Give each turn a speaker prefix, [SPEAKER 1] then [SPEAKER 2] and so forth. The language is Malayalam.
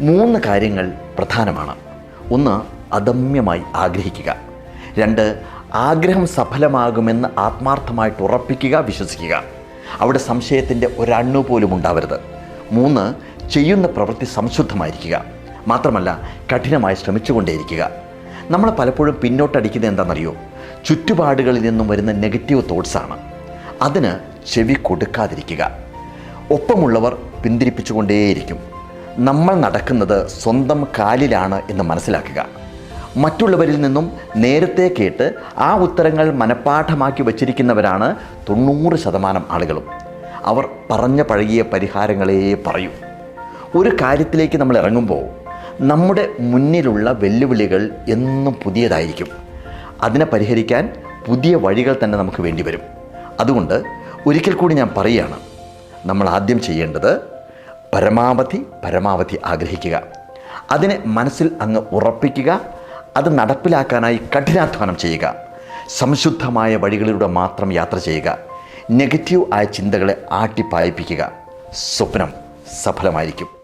[SPEAKER 1] മൂന്ന് കാര്യങ്ങൾ പ്രധാനമാണ്. ഒന്ന് അദമ്യമായി ആഗ്രഹിക്കുക. രണ്ട് ആഗ്രഹം സഫലമാകുമെന്ന് ആത്മാർത്ഥമായിട്ട് ഉറപ്പിക്കുക വിശ്വസിക്കുക. അവിടെ സംശയത്തിന്റെ ഒരണ്ണു പോലും ഉണ്ടാവരുത്. മൂന്ന് ചെയ്യുന്ന പ്രവൃത്തി സംശുദ്ധമായിരിക്കുക. മാത്രമല്ല കഠിനമായി ശ്രമിച്ചുകൊണ്ടേയിരിക്കുക. നമ്മൾ പലപ്പോഴും പിന്നോട്ടടിക്കുന്നത് എന്താണെന്നറിയോ? ചുറ്റുപാടുകളിൽ നിന്നും വരുന്ന നെഗറ്റീവ് തോട്ട്സാണ് അതിന് ചെവി കൊടുക്കാതിരിക്കുക. ഒപ്പമുള്ളവർ പിന്തിരിപ്പിച്ചുകൊണ്ടേയിരിക്കും. നമ്മൾ നടക്കുന്നത് സ്വന്തം കാലിലാണ് എന്ന് മനസ്സിലാക്കുക. മറ്റുള്ളവരിൽ നിന്നും നേരത്തെ കേട്ട് ആ ഉത്തരങ്ങൾ മനഃപ്പാഠമാക്കി വച്ചിരിക്കുന്നവരാണ് തൊണ്ണൂറ് ശതമാനം ആളുകളും. അവർ പറഞ്ഞ പഴകിയ പരിഹാരങ്ങളേ പറയൂ. ഒരു കാര്യത്തിലേക്ക് നമ്മൾ ഇറങ്ങുമ്പോൾ നമ്മുടെ മുന്നിലുള്ള വെല്ലുവിളികൾ എന്നും പുതിയതായിരിക്കും. അതിനെ പരിഹരിക്കാൻ പുതിയ വഴികൾ തന്നെ നമുക്ക് വേണ്ടി വരും. അതുകൊണ്ട് ഒരിക്കൽ കൂടി ഞാൻ പറയുകയാണ്. നമ്മൾ ആദ്യം ചെയ്യേണ്ടത് പരമാവധി പരമാവധി ആഗ്രഹിക്കുക. അതിനെ മനസ്സിൽ അങ്ങ് ഉറപ്പിക്കുക. അത് നടപ്പിലാക്കാനായി കഠിനാധ്വാനം ചെയ്യുക. സംശുദ്ധമായ വഴികളിലൂടെ മാത്രം യാത്ര ചെയ്യുക. നെഗറ്റീവ് ആയ ചിന്തകളെ ആട്ടിപ്പായിപ്പിക്കുക. സ്വപ്നം സഫലമായിരിക്കും.